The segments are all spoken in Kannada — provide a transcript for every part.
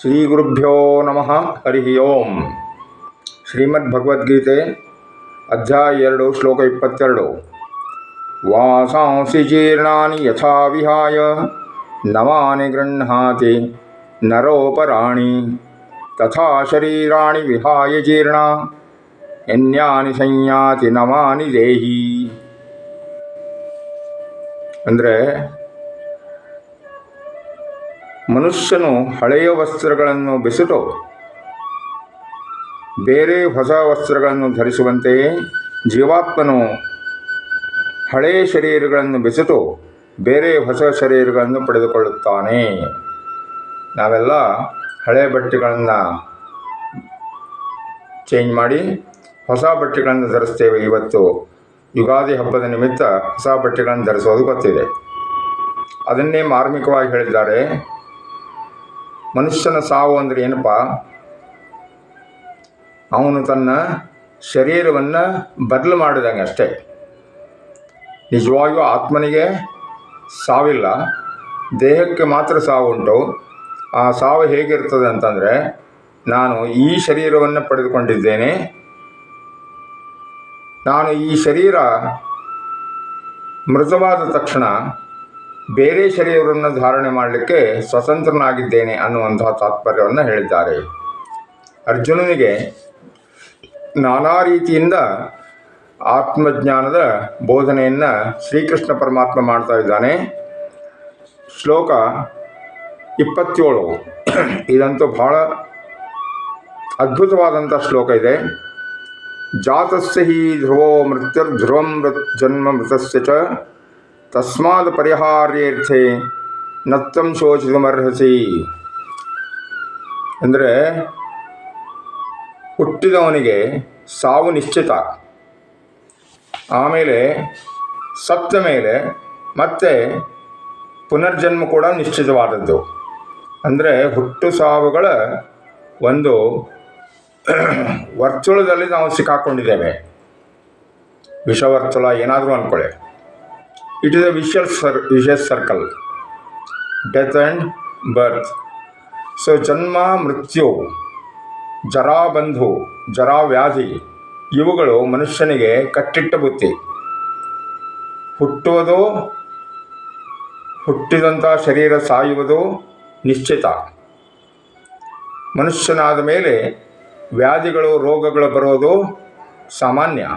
ಶ್ರೀ ಗುರುಭ್ಯೋ ನಮಃ ಹರಿ ಓಂ ಶ್ರೀಮದ್ ಭಗವದ್ಗೀತೆ ಅಧ್ಯಾಯ ಎರಡು ಶ್ಲೋಕ ಇಪ್ಪತ್ತೆರಡು ವಾಸಾಂಸಿ ಜೀರ್ಣಾನಿ ಯಥಾ ವಿಹಾಯ ನವಾನಿ ಗೃಹ್ಣಾತಿ ನರೋಪರಾಣಿ ತಥಾ ಶರೀರಾಣಿ ವಿಹಾಯ ಜೀರ್ಣ ಎನ್ಯಾನಿ ಸಂಯಾತಿ ನವಾನಿ ದೇಹಿ ಅಂದರೆ ಮನುಷ್ಯನು ಹಳೆಯ ವಸ್ತ್ರಗಳನ್ನು ಬೆಸೆದು ಬೇರೆ ಹೊಸ ವಸ್ತ್ರಗಳನ್ನು ಧರಿಸುವಂತೆಯೇ ಜೀವಾತ್ಮನು ಹಳೆಯ ಶರೀರಗಳನ್ನು ಬೆಸೆದು ಬೇರೆ ಹೊಸ ಶರೀರಗಳನ್ನು ಪಡೆದುಕೊಳ್ಳುತ್ತಾನೆ. ನಾವೆಲ್ಲ ಹಳೆಯ ಬಟ್ಟೆಗಳನ್ನು ಚೇಂಜ್ ಮಾಡಿ ಹೊಸ ಬಟ್ಟೆಗಳನ್ನು ಧರಿಸ್ತೇವೆ. ಇವತ್ತು ಯುಗಾದಿ ಹಬ್ಬದ ನಿಮಿತ್ತ ಹೊಸ ಬಟ್ಟೆಗಳನ್ನು ಧರಿಸೋದು ಗೊತ್ತಿದೆ. ಅದನ್ನೇ ಮಾರ್ಮಿಕವಾಗಿ ಹೇಳಿದ್ದಾರೆ. ಮನುಷ್ಯನ ಸಾವು ಅಂದರೆ ಏನಪ್ಪ? ಅವನು ತನ್ನ ಶರೀರವನ್ನು ಬದಲು ಮಾಡಿದಂಗೆ ಅಷ್ಟೇ. ನಿಜವಾಗಿಯೂ ಆತ್ಮನಿಗೆ ಸಾವಿಲ್ಲ. ದೇಹಕ್ಕೆ ಮಾತ್ರ ಸಾವು ಉಂಟು ಆ ಸಾವು ಹೇಗಿರ್ತದೆ ಅಂತಂದರೆ, ನಾನು ಈ ಶರೀರವನ್ನು ಪಡೆದುಕೊಂಡಿದ್ದೇನೆ. ನಾನು ಈ ಶರೀರ ಮೃತವಾದ ತಕ್ಷಣ ಬೇರೆ ಶರೀರವನ್ನು ಧಾರಣೆ ಮಾಡಲಿಕ್ಕೆ ಸ್ವತಂತ್ರನಾಗಿದ್ದೇನೆ ಅನ್ನುವಂತಹ ತಾತ್ಪರ್ಯವನ್ನು ಹೇಳಿದ್ದಾರೆ. ಅರ್ಜುನನಿಗೆ ನಾನಾ ರೀತಿಯಿಂದ ಆತ್ಮಜ್ಞಾನದ ಬೋಧನೆಯನ್ನು ಶ್ರೀಕೃಷ್ಣ ಪರಮಾತ್ಮ ಮಾಡ್ತಾ ಇದ್ದಾನೆ. ಶ್ಲೋಕ ಇಪ್ಪತ್ತೇಳು. ಇದಂತೂ ಬಹಳ ಅದ್ಭುತವಾದಂಥ ಶ್ಲೋಕ ಇದೆ. ಜಾತಸ್ಯ ಹಿ ಧ್ರುವೋ ಮೃತ್ಯುರ್ಧ್ರುವಂ ಮೃತ್ ಜನ್ಮ ಮೃತಸ್ಯ ಚ ತಸ್ಮಾತ್ ಪರಿಹಾರ್ಯರ್ಥೆ ನತ್ತಂ ಶೋಚಿತಮರ್ಹಸಿ. ಅಂದರೆ ಹುಟ್ಟಿದವನಿಗೆ ಸಾವು ನಿಶ್ಚಿತ. ಆಮೇಲೆ ಸತ್ತ ಮೇಲೆ ಮತ್ತೆ ಪುನರ್ಜನ್ಮ ಕೂಡ ನಿಶ್ಚಿತವಾದದ್ದು. ಅಂದರೆ ಹುಟ್ಟು ಸಾವುಗಳ ಒಂದು ವರ್ತುಳದಲ್ಲಿ ನಾವು ಸಿಕ್ಕಾಕ್ಕೊಂಡಿದ್ದೇವೆ ವಿಷವರ್ತುಳ ಏನಾದರೂ ಅಂದ್ಕೊಳ್ಳಿ it is a vicious sir vicious circle death and birth so ಜನ್ಮ ಮೃತ್ಯು ಜರಾಬಂಧು ಜರಾವ್ಯಾಧಿ ಇವುಗಳು ಮನುಷ್ಯನಿಗೆ ಕಟ್ಟಿಟ್ಟ ಬುತ್ತಿ ಹುಟ್ಟುವುದು, ಹುಟ್ಟಿದಂಥ ಶರೀರ ಸಾಯುವುದು ನಿಶ್ಚಿತ. ಮನುಷ್ಯನಾದ ಮೇಲೆ ವ್ಯಾಧಿಗಳು, ರೋಗಗಳು ಬರೋದು ಸಾಮಾನ್ಯ.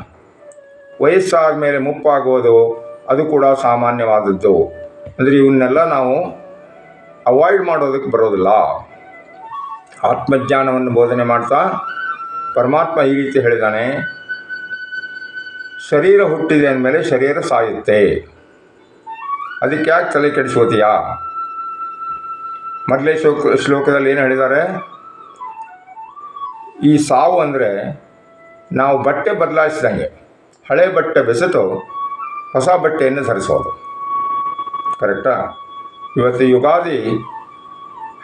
ವಯಸ್ಸಾದ ಮೇಲೆ ಮುಪ್ಪಾಗೋದು ಅದು ಕೂಡ ಸಾಮಾನ್ಯವಾದದ್ದು. ಅಂದರೆ ಇವನ್ನೆಲ್ಲ ನಾವು ಅವಾಯ್ಡ್ ಮಾಡೋದಕ್ಕೆ ಬರೋದಿಲ್ಲ. ಆತ್ಮಜ್ಞಾನವನ್ನು ಬೋಧನೆ ಮಾಡ್ತಾ ಪರಮಾತ್ಮ ಈ ರೀತಿ ಹೇಳಿದ್ದಾನೆ ಶರೀರ ಹುಟ್ಟಿದೆ ಅಂದಮೇಲೆ ಶರೀರ ಸಾಯುತ್ತೆ. ಅದಕ್ಕೆ ಯಾಕೆ ತಲೆ ಕೆಡಿಸ್ಕೋತೀಯಾ? ಮೊದಲೇ ಶ್ಲೋಕ ಶ್ಲೋಕದಲ್ಲಿ ಏನು ಹೇಳಿದ್ದಾರೆ ಈ ಸಾವು ಅಂದರೆ ನಾವು ಬಟ್ಟೆ ಬದಲಾಯಿಸಿದಂಗೆ, ಹಳೆ ಬಟ್ಟೆ ಬೆಸೆದು ಹೊಸ ಬಟ್ಟೆಯನ್ನು ಧರಿಸೋದು ಕರೆಕ್ಟಾ ಇವತ್ತು ಯುಗಾದಿ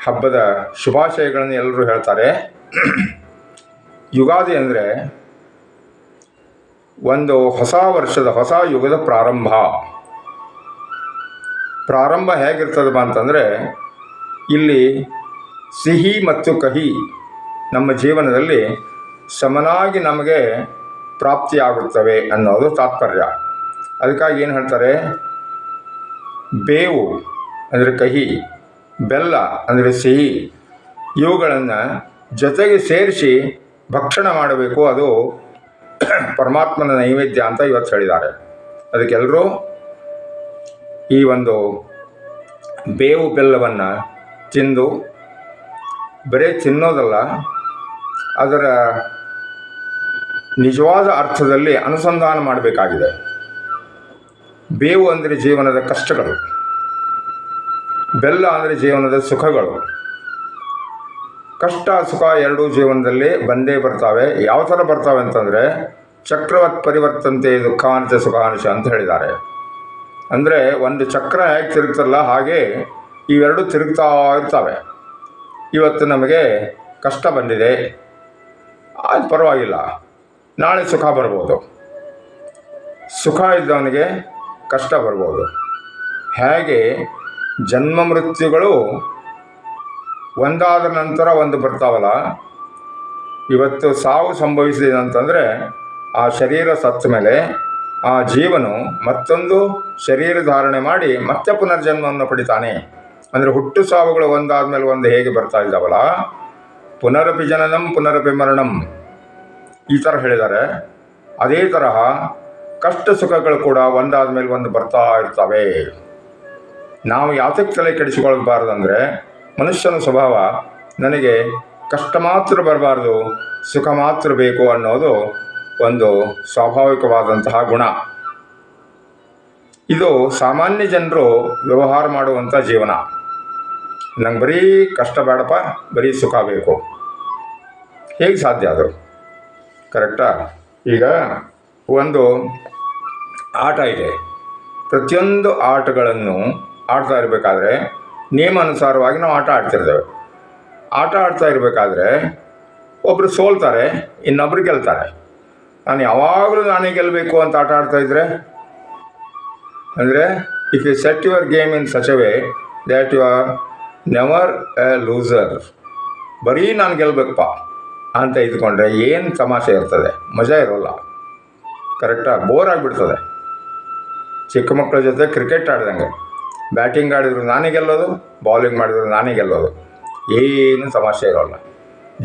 ಹಬ್ಬದ ಶುಭಾಶಯಗಳನ್ನು ಎಲ್ಲರೂ ಹೇಳ್ತಾರೆ. ಯುಗಾದಿ ಅಂದರೆ ಒಂದು ಹೊಸ ವರ್ಷದ ಹೊಸ ಯುಗದ ಪ್ರಾರಂಭ. ಪ್ರಾರಂಭ ಹೇಗಿರ್ತದಪ್ಪ ಅಂತಂದರೆ ಇಲ್ಲಿ ಸಿಹಿ ಮತ್ತು ಕಹಿ ನಮ್ಮ ಜೀವನದಲ್ಲಿ ಸಮನಾಗಿ ನಮಗೆ ಪ್ರಾಪ್ತಿಯಾಗುತ್ತವೆ ಅನ್ನೋದು ತಾತ್ಪರ್ಯ. ಅದಕ್ಕಾಗಿ ಏನು ಹೇಳ್ತಾರೆ? ಬೇವು ಅಂದರೆ ಕಹಿ, ಬೆಲ್ಲ ಅಂದರೆ ಸಿಹಿ, ಇವುಗಳನ್ನು ಜೊತೆಗೆ ಸೇರಿಸಿ ಭಕ್ಷಣ ಮಾಡಬೇಕು. ಅದು ಪರಮಾತ್ಮನ ನೈವೇದ್ಯ ಅಂತ ಇವತ್ತು ಹೇಳಿದ್ದಾರೆ. ಅದಕ್ಕೆಲ್ಲರೂ ಈ ಒಂದು ಬೇವು ಬೆಲ್ಲವನ್ನು ತಿಂದು, ಬರೀ ತಿನ್ನೋದಲ್ಲ, ಅದರ ನಿಜವಾದ ಅರ್ಥದಲ್ಲಿ ಅನುಸಂಧಾನ ಮಾಡಬೇಕಾಗಿದೆ. ಬೇವು ಅಂದರೆ ಜೀವನದ ಕಷ್ಟಗಳು, ಬೆಲ್ಲ ಅಂದರೆ ಜೀವನದ ಸುಖಗಳು. ಕಷ್ಟ, ಸುಖ ಎರಡೂ ಜೀವನದಲ್ಲಿ ಬಂದೇ ಬರ್ತಾವೆ. ಯಾವ ಥರ ಬರ್ತಾವೆ ಅಂತಂದರೆ, ಚಕ್ರವತ್ ಪರಿವರ್ತಂತೆ ದುಃಖಾಂಶ ಸುಖಾಂಶ ಅಂತ ಹೇಳಿದ್ದಾರೆ. ಅಂದರೆ ಒಂದು ಚಕ್ರ ಹೇಗೆ ತಿರುಗ್ತಲ್ಲ ಹಾಗೆ ಇವೆರಡು ತಿರುಗ್ತಾ ಇರ್ತವೆ. ಇವತ್ತು ನಮಗೆ ಕಷ್ಟ ಬಂದಿದೆ. ಅದು ಪರವಾಗಿಲ್ಲ. ನಾಳೆ ಸುಖ ಬರ್ಬೋದು. ಸುಖ ಇದ್ದವನಿಗೆ ಕಷ್ಟ ಬರ್ಬೋದು. ಹೇಗೆ ಜನ್ಮ ಮೃತ್ಯುಗಳು ಒಂದಾದ ನಂತರ ಒಂದು ಬರ್ತಾವಲ್ಲ? ಇವತ್ತು ಸಾವು ಸಂಭವಿಸಿದೆ ಅಂತಂದರೆ ಆ ಶರೀರ ಸತ್ತ ಮೇಲೆ ಆ ಜೀವನು ಮತ್ತೊಂದು ಶರೀರ ಧಾರಣೆ ಮಾಡಿ ಮತ್ತೆ ಪುನರ್ಜನ್ಮವನ್ನು ಪಡಿತಾನೆ. ಅಂದರೆ ಹುಟ್ಟು ಸಾವುಗಳು ಒಂದಾದ ಮೇಲೆ ಒಂದು ಹೇಗೆ ಬರ್ತಾ ಇದ್ದಾವಲ್ಲ? ಪುನರಪಿ ಜನನಂ ಪುನರಪಿ ಮರಣಂ ಈ ಥರ ಹೇಳಿದ್ದಾರೆ. ಅದೇ ತರಹ ಕಷ್ಟ ಸುಖಗಳು ಕೂಡ ಒಂದಾದ ಮೇಲೆ ಒಂದು ಬರ್ತಾ ಇರ್ತವೆ. ನಾವು ಯಾತಕ್ಕೆ ತಲೆ ಕೆಡಿಸಿಕೊಳ್ಬಾರ್ದಂದರೆ ಮನುಷ್ಯನ ಸ್ವಭಾವ ನನಗೆ ಕಷ್ಟ ಮಾತ್ರ ಬರಬಾರ್ದು, ಸುಖ ಮಾತ್ರ ಬೇಕು ಅನ್ನೋದು ಒಂದು ಸ್ವಾಭಾವಿಕವಾದಂತಹ ಗುಣ. ಇದು ಸಾಮಾನ್ಯ ಜನರು ವ್ಯವಹಾರ ಮಾಡುವಂಥ ಜೀವನ. ನಂಗೆ ಬರೀ ಕಷ್ಟ ಬೇಡಪ್ಪ, ಬರೀ ಸುಖ ಬೇಕು. ಹೇಗೆ ಸಾಧ್ಯ ಅದು? ಕರೆಕ್ಟಾ ಈಗ ಒಂದು ಆಟ ಇದೆ. ಪ್ರತಿಯೊಂದು ಆಟಗಳನ್ನು ಆಡ್ತಾ ಇರಬೇಕಾದ್ರೆ ನಿಯಮಾನುಸಾರವಾಗಿ ನಾವು ಆಟ ಆಡ್ತಿರ್ತೇವೆ. ಆಟ ಆಡ್ತಾ ಇರಬೇಕಾದ್ರೆ ಒಬ್ಬರು ಸೋಲ್ತಾರೆ, ಇನ್ನೊಬ್ರು ಗೆಲ್ತಾರೆ. ನಾನು ಯಾವಾಗಲೂ ನಾನೇ ಗೆಲ್ಲಬೇಕು ಅಂತ ಆಟ ಆಡ್ತಾ ಇದ್ದರೆ ಅಂದರೆ if you set your game in such way that you are never a loser ಬರೀ ನಾನು ಗೆಲ್ಲಬೇಕಪ್ಪ ಅಂತ ಇದ್ಕೊಂಡ್ರೆ ಏನು ತಮಾಷೆ ಇರ್ತದೆ? ಮಜಾ ಇರೋಲ್ಲ. ಕರೆಕ್ಟಾಗಿ ಬೋರ್ ಆಗಿಬಿಡ್ತದೆ. ಚಿಕ್ಕ ಮಕ್ಕಳ ಜೊತೆ ಕ್ರಿಕೆಟ್ ಆಡಿದಂಗೆ. ಬ್ಯಾಟಿಂಗ್ ಆಡಿದ್ರು ನಾನೇ ಗೆಲ್ಲೋದು ಬೌಲಿಂಗ್ ಮಾಡಿದ್ರು ನಾನೇ ಗೆಲ್ಲೋದು. ಏನು ಸಮಸ್ಯೆ ಇರೋಲ್ಲ.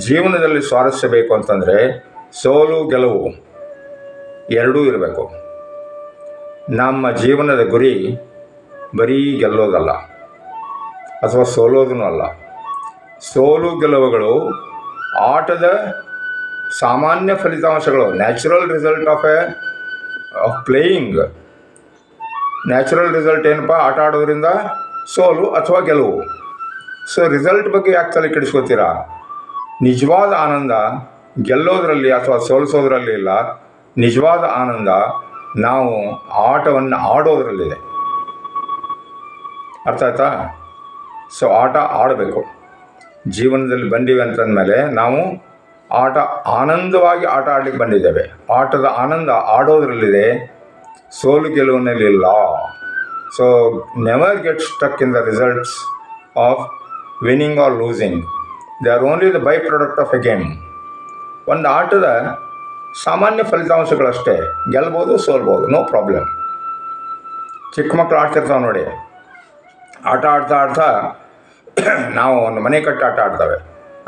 ಜೀವನದಲ್ಲಿ ಸ್ವಾರಸ್ಯ ಬೇಕು ಅಂತಂದರೆ ಸೋಲು, ಗೆಲುವು ಎರಡೂ ಇರಬೇಕು. ನಮ್ಮ ಜೀವನದ ಗುರಿ ಬರೀ ಗೆಲ್ಲೋದಲ್ಲ, ಅಥವಾ ಸೋಲೋದೂ ಅಲ್ಲ. ಸೋಲು, ಗೆಲುವುಗಳು ಆಟದ ಸಾಮಾನ್ಯ ಫಲಿತಾಂಶಗಳು natural result of a of playing natural result ಏನಪ್ಪ? ಆಟ ಆಡೋದ್ರಿಂದ ಸೋಲು ಅಥವಾ ಗೆಲುವು. ಸೊ ರಿಸಲ್ಟ್ ಬಗ್ಗೆ ಯಾಕೆ ತಲೆ ಕೆಡಿಸ್ಕೋತೀರಾ? ನಿಜವಾದ ಆನಂದ ಗೆಲ್ಲೋದ್ರಲ್ಲಿ ಅಥವಾ ಸೋಲಿಸೋದ್ರಲ್ಲಿ ಇಲ್ಲ. ನಿಜವಾದ ಆನಂದ ನಾವು ಆಟವನ್ನು ಆಡೋದ್ರಲ್ಲಿದೆ ಅರ್ಥ ಆಯ್ತಾ? ಸೊ ಆಟ ಆಡಬೇಕು. ಜೀವನದಲ್ಲಿ ಬಂದೀವಿ ಅಂತಂದಮೇಲೆ ನಾವು ಆಟ ಆನಂದವಾಗಿ ಆಟ ಆಡಲಿಕ್ಕೆ ಬಂದಿದ್ದೇವೆ. ಆಟದ ಆನಂದ ಆಡೋದ್ರಲ್ಲಿದೆ, ಸೋಲು ಗೆಲುವಿನಲ್ಲಿಲ್ಲ so never get stuck in the results of winning or losing they are only the by product of a game ಒಂದು ಆಟದ ಸಾಮಾನ್ಯ ಫಲಿತಾಂಶಗಳಷ್ಟೇ ಗೆಲ್ಬೋದು, ಸೋಲ್ಬೋದು ನೋ ಪ್ರಾಬ್ಲಮ್ ಚಿಕ್ಕ ಮಕ್ಕಳು ಆಡ್ತಿರ್ತಾವೆ ನೋಡಿ. ಆಟ ಆಡ್ತಾ ಆಡ್ತಾ ನಾವು ಒಂದು ಮನೆ ಕಟ್ಟಿ ಆಟ ಆಡ್ತವೆ.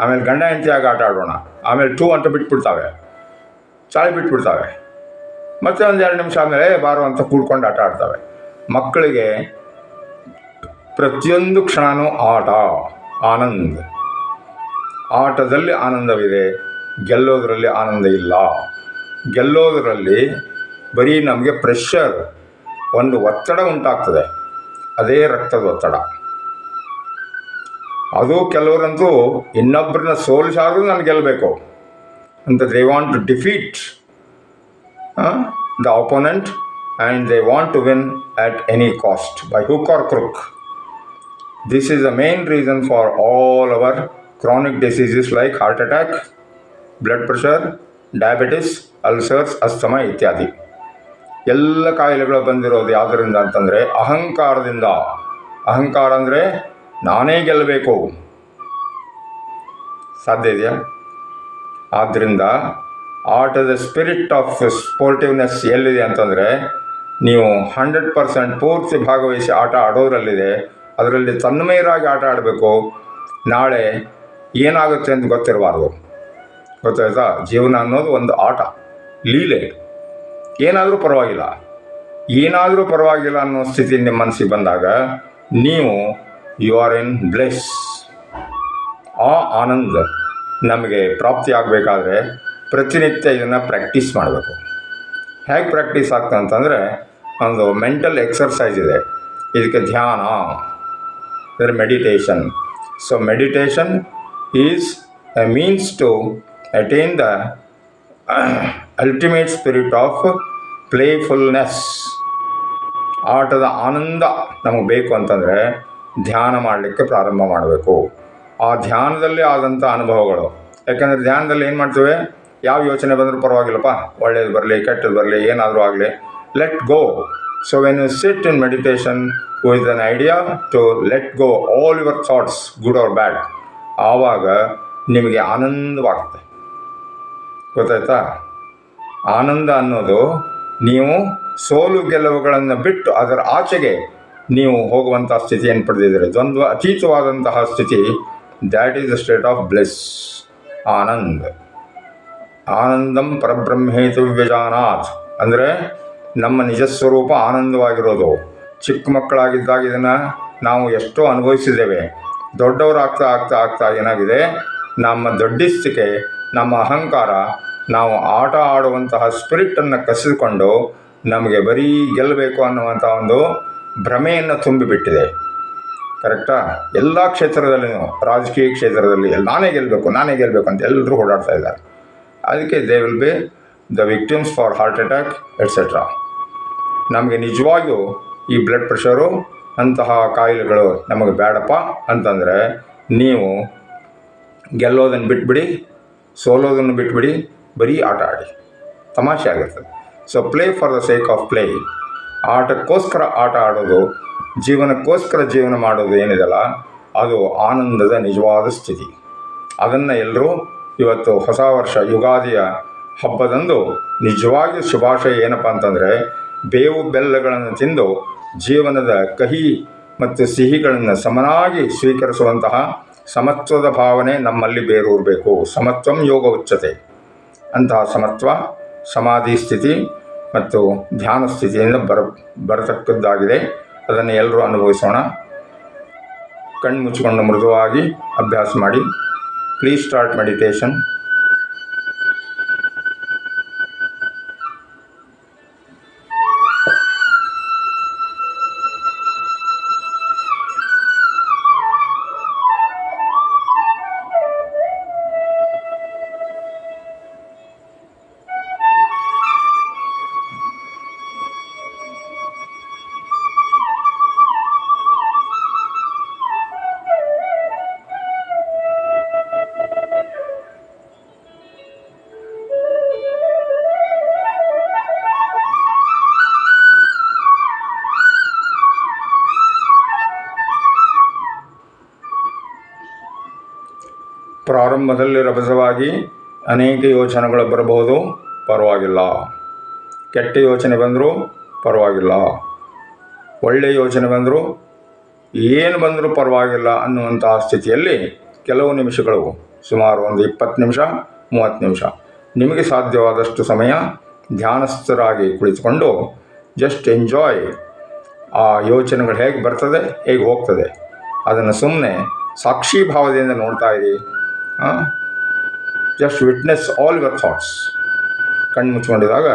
ಆಮೇಲೆ ಗಂಡ ಹೆಂಡತಿಯಾಗಿ ಆಟ ಆಡೋಣ. ಆಮೇಲೆ ಟೂ ಅಂತ ಬಿಟ್ಬಿಡ್ತಾವೆ. ಚಾಳಿ ಬಿಟ್ಬಿಡ್ತಾವೆ. ಮತ್ತೆ ಒಂದು ಎರಡು ನಿಮಿಷ ಆದಮೇಲೆ ಬಾರು ಅಂತ ಕೂಡ್ಕೊಂಡು ಆಟ ಆಡ್ತವೆ. ಮಕ್ಕಳಿಗೆ ಪ್ರತಿಯೊಂದು ಕ್ಷಣವೂ ಆಟ, ಆನಂದ. ಆಟದಲ್ಲಿ ಆನಂದವಿದೆ, ಗೆಲ್ಲೋದರಲ್ಲಿ ಆನಂದ ಇಲ್ಲ. ಗೆಲ್ಲೋದರಲ್ಲಿ ಬರೀ ನಮಗೆ ಪ್ರೆಷರ್ ಒಂದು ಒತ್ತಡ ಉಂಟಾಗ್ತದೆ. ಅದೇ ರಕ್ತದ ಒತ್ತಡ. ಅದು ಕೆಲವರಂತೂ ಇನ್ನೊಬ್ಬರನ್ನ ಸೋಲಿಸಾದ್ರೂ ನಾನು ಗೆಲ್ಲಬೇಕು ಅಂತ they want to defeat the opponent and they want to win at any cost by hook or crook this is the main reason for all our chronic diseases like heart attack blood pressure diabetes ulcers asthma ಇತ್ಯಾದಿ. ಎಲ್ಲ ಕಾಯಿಲೆಗಳು ಬಂದಿರೋದು ಯಾವುದರಿಂದ ಅಂತಂದರೆ ಅಹಂಕಾರದಿಂದ. ಅಹಂಕಾರ ಅಂದರೆ ನಾನೇ ಗೆಲ್ಲಬೇಕು. ಸಾಧ್ಯ ಇದೆಯಾ? ಆದ್ದರಿಂದ ಆಟದ ಸ್ಪಿರಿಟ್ ಆಫ್ ಸ್ಪೋರ್ಟಿವ್ನೆಸ್ ಎಲ್ಲಿದೆ ಅಂತಂದರೆ, ನೀವು ಹಂಡ್ರೆಡ್ ಪರ್ಸೆಂಟ್ ಪೂರ್ತಿ ಭಾಗವಹಿಸಿ ಆಟ ಆಡೋದ್ರಲ್ಲಿದೆ, ಅದರಲ್ಲಿ ತನ್ಮಯರಾಗಿ ಆಟ ಆಡಬೇಕು. ನಾಳೆ ಏನಾಗುತ್ತೆ ಅಂತ ಗೊತ್ತಿರಬಾರ್ದು. ಗೊತ್ತಾಯ್ತಾ? ಜೀವನ ಅನ್ನೋದು ಒಂದು ಆಟ, ಲೀಲೆ. ಏನಾದರೂ ಪರವಾಗಿಲ್ಲ. ಏನಾದರೂ ಪರವಾಗಿಲ್ಲ ಅನ್ನೋ ಸ್ಥಿತಿ ನಿಮ್ಮ ಮನಸ್ಸಿಗೆ ಬಂದಾಗ, ನೀವು ಯು ಆರ್ ಇನ್ ಬ್ಲೆಸ್ ಆ ಆನಂದ ನಮಗೆ ಪ್ರಾಪ್ತಿ ಆಗಬೇಕಾದ್ರೆ ಪ್ರತಿನಿತ್ಯ ಇದನ್ನು ಪ್ರ್ಯಾಕ್ಟೀಸ್ ಮಾಡಬೇಕು. ಹೇಗೆ ಪ್ರ್ಯಾಕ್ಟೀಸ್ ಆಗ್ತದೆ ಅಂತಂದರೆ ಒಂದು ಮೆಂಟಲ್ ಎಕ್ಸರ್ಸೈಸ್ ಇದೆ. ಇದಕ್ಕೆ ಧ್ಯಾನ, ಇದರ meditation so meditation is a means to attain the ultimate spirit of playfulness ಆಟದ ಆನಂದ ನಮಗೆ ಬೇಕು ಅಂತಂದರೆ ಧ್ಯಾನ ಮಾಡಲಿಕ್ಕೆ ಪ್ರಾರಂಭ ಮಾಡಬೇಕು. ಆ ಧ್ಯಾನದಲ್ಲಿ ಆದಂಥ ಅನುಭವಗಳು. ಯಾಕಂದರೆ ಧ್ಯಾನದಲ್ಲಿ ಏನು ಮಾಡ್ತೇವೆ? ಯಾವ ಯೋಚನೆ ಬಂದರೂ ಪರವಾಗಿಲ್ಲಪ್ಪ, ಒಳ್ಳೇದು ಬರಲಿ ಕೆಟ್ಟದ್ದು ಬರಲಿ, ಏನಾದರೂ ಆಗಲಿ let go so when you sit in meditation with an idea to let go all your thoughts good or bad ಆವಾಗ ನಿಮಗೆ ಆನಂದವಾಗುತ್ತೆ. ಗೊತ್ತಾಯ್ತಾ? ಆನಂದ ಅನ್ನೋದು ನೀವು ಸೋಲು ಗೆಲುವುಗಳನ್ನು ಬಿಟ್ಟು ಅದರ ಆಚೆಗೆ ನೀವು ಹೋಗುವಂಥ ಸ್ಥಿತಿಯನ್ನು ಪಡೆದಿದ್ದೀರಿ? ದ್ವಂದ್ವ, ಅತೀತವಾದಂತಹ ಸ್ಥಿತಿ that is the state of bliss Anand. ಆನಂದಂ ಪರಬ್ರಹ್ಮೇತು ವ್ಯಜಾನಾಥ್ ಅಂದರೆ ನಮ್ಮ ನಿಜ ಸ್ವರೂಪ ಆನಂದವಾಗಿರೋದು. ಚಿಕ್ಕ ಮಕ್ಕಳಾಗಿದ್ದಾಗ ಇದನ್ನು ನಾವು ಎಷ್ಟೋ ಅನುಭವಿಸಿದ್ದೇವೆ. ದೊಡ್ಡವರಾಗ್ತಾ ಆಗ್ತಾ ಆಗ್ತಾ ಏನಾಗಿದೆ? ನಮ್ಮ ದೊಡ್ಡಿಸ್ತಿಕೆ, ನಮ್ಮ ಅಹಂಕಾರ, ನಾವು ಆಟ ಆಡುವಂತಹ ಸ್ಪಿರಿಟನ್ನು ಕಸಿದುಕೊಂಡು ನಮಗೆ ಬರೀ ಗೆಲ್ಲಬೇಕು ಅನ್ನುವಂಥ ಒಂದು ಭ್ರಮೆಯನ್ನು ತುಂಬಿಬಿಟ್ಟಿದೆ. ಕರೆಕ್ಟಾ? ಎಲ್ಲ ಕ್ಷೇತ್ರದಲ್ಲಿನೂ, ರಾಜಕೀಯ ಕ್ಷೇತ್ರದಲ್ಲಿ ನಾನೇ ಗೆಲ್ಲಬೇಕು ನಾನೇ ಗೆಲ್ಲಬೇಕು ಅಂತ ಎಲ್ಲರೂ ಓಡಾಡ್ತಾ ಇದ್ದಾರೆ. ಅದಕ್ಕೆ they will be the victims for heart attack etcetera ನಮಗೆ ನಿಜವಾಗಿಯೂ ಈ ಬ್ಲಡ್ ಪ್ರೆಷರು ಅಂತಹ ಕಾಯಿಲೆಗಳು ನಮಗೆ ಬೇಡಪ್ಪ ಅಂತಂದರೆ, ನೀವು ಗೆಲ್ಲೋದನ್ನು ಬಿಟ್ಬಿಡಿ ಸೋಲೋದನ್ನು ಬಿಟ್ಬಿಡಿ, ಬರೀ ಆಟ ಆಡಿ. ತಮಾಷೆ ಆಗಿರ್ತದೆ. So play for the sake of play ಆಟಕ್ಕೋಸ್ಕರ ಆಟ ಆಡೋದು, ಜೀವನಕ್ಕೋಸ್ಕರ ಜೀವನ ಮಾಡೋದು ಏನಿದೆಯಲ್ಲ, ಅದು ಆನಂದದ ನಿಜವಾದ ಸ್ಥಿತಿ. ಅದನ್ನು ಎಲ್ಲರೂ ಇವತ್ತು ಹೊಸ ವರ್ಷ ಯುಗಾದಿಯ ಹಬ್ಬದಂದು ನಿಜವಾಗಿ ಶುಭಾಶಯ ಏನಪ್ಪ ಅಂತಂದರೆ, ಬೇವು ಬೆಲ್ಲಗಳನ್ನು ತಿಂದು ಜೀವನದ ಕಹಿ ಮತ್ತು ಸಿಹಿಗಳನ್ನು ಸಮನಾಗಿ ಸ್ವೀಕರಿಸುವಂತಹ ಸಮತ್ವದ ಭಾವನೆ ನಮ್ಮಲ್ಲಿ ಬೇರೂರಬೇಕು. ಸಮತ್ವಂ ಯೋಗ ಉಚ್ಚತೆ. ಅಂತಹ ಸಮತ್ವ, ಸಮಾಧಿ ಸ್ಥಿತಿ ಮತ್ತು ಧ್ಯಾನ ಸ್ಥಿತಿಯಿಂದ ಬರ, ಬರತಕ್ಕದ್ದಾಗಿದೆ. ಅದನ್ನು ಎಲ್ಲರೂ ಅನುಭವಿಸೋಣ. ಕಣ್ಣು ಮುಚ್ಚಿಕೊಂಡು ಮೃದುವಾಗಿ ಅಭ್ಯಾಸ ಮಾಡಿ. ಪ್ಲೀಸ್ ಸ್ಟಾರ್ಟ್ ಮೆಡಿಟೇಷನ್ ಪ್ರಾರಂಭದಲ್ಲಿ ರಭಸವಾಗಿ ಅನೇಕ ಯೋಚನೆಗಳು ಬರಬಹುದು. ಪರವಾಗಿಲ್ಲ. ಕೆಟ್ಟ ಯೋಚನೆ ಬಂದರೂ ಪರವಾಗಿಲ್ಲ. ಒಳ್ಳೆಯ ಯೋಚನೆ ಬಂದರೂ ಏನು ಬಂದರೂ ಪರವಾಗಿಲ್ಲ ಅನ್ನುವಂಥ ಸ್ಥಿತಿಯಲ್ಲಿ ಕೆಲವು ನಿಮಿಷಗಳು, ಸುಮಾರು ಒಂದು ಇಪ್ಪತ್ತು ನಿಮಿಷ, ಮೂವತ್ತು ನಿಮಿಷ, ನಿಮಗೆ ಸಾಧ್ಯವಾದಷ್ಟು ಸಮಯ ಧ್ಯಾನಸ್ಥರಾಗಿ ಕುಳಿತುಕೊಂಡು ಜಸ್ಟ್ ಎಂಜಾಯ್. ಆ ಯೋಚನೆಗಳು ಹೇಗೆ ಬರ್ತದೆ, ಹೇಗೆ ಹೋಗ್ತದೆ, ಅದನ್ನು ಸುಮ್ಮನೆ ಸಾಕ್ಷಿ ಭಾವದಿಂದ ನೋಡ್ತಾ ಇರಿ. Just witness all your thoughts ಕಣ್ಣು ಮುಚ್ಕೊಂಡಿದಾಗ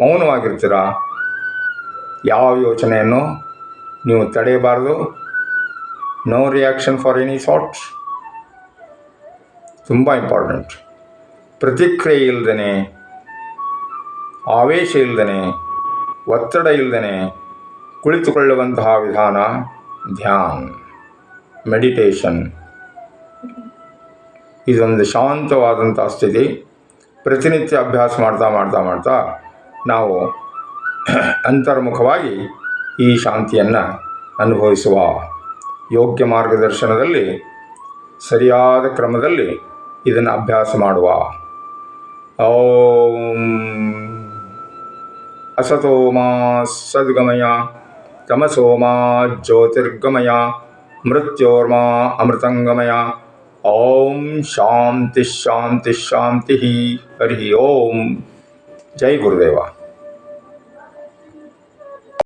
ಮೌನವಾಗಿರ್ತೀರ? ಯಾವ ಯೋಚನೆಯನ್ನು? ನೀವು ತಡೆಯಬಾರದು. No reaction for any thoughts ತುಂಬ ಇಂಪಾರ್ಟೆಂಟ್ ಪ್ರತಿಕ್ರಿಯೆ ಇಲ್ಲದೇ ಆವೇಶ ಇಲ್ಲದೇ ಒತ್ತಡ ಇಲ್ಲದೇ ಕುಳಿತುಕೊಳ್ಳುವಂತಹ ವಿಧಾನ ಧ್ಯಾನ್ ಮೆಡಿಟೇಷನ್ ಇದೊಂದು ಶಾಂತವಾದಂಥ ಸ್ಥಿತಿ. ಪ್ರತಿನಿತ್ಯ ಅಭ್ಯಾಸ ಮಾಡ್ತಾ ಮಾಡ್ತಾ ಮಾಡ್ತಾ ನಾವು ಅಂತರ್ಮುಖವಾಗಿ ಈ ಶಾಂತಿಯನ್ನು ಅನುಭವಿಸುವ ಯೋಗ್ಯ ಮಾರ್ಗದರ್ಶನದಲ್ಲಿ, ಸರಿಯಾದ ಕ್ರಮದಲ್ಲಿ ಇದನ್ನು ಅಭ್ಯಾಸ ಮಾಡುವ. ಓಂ ಅಸತೋ ಮಾ ಸದ್ಗಮಯ, ತಮಸೋ ಮಾ ಜ್ಯೋತಿರ್ಗಮಯ, ಮೃತ್ಯೋರ್ಮಾ ಅಮೃತಂಗಮಯ ओम शांति शांति शांति ही हरि ओम। जय गुरुदेवा।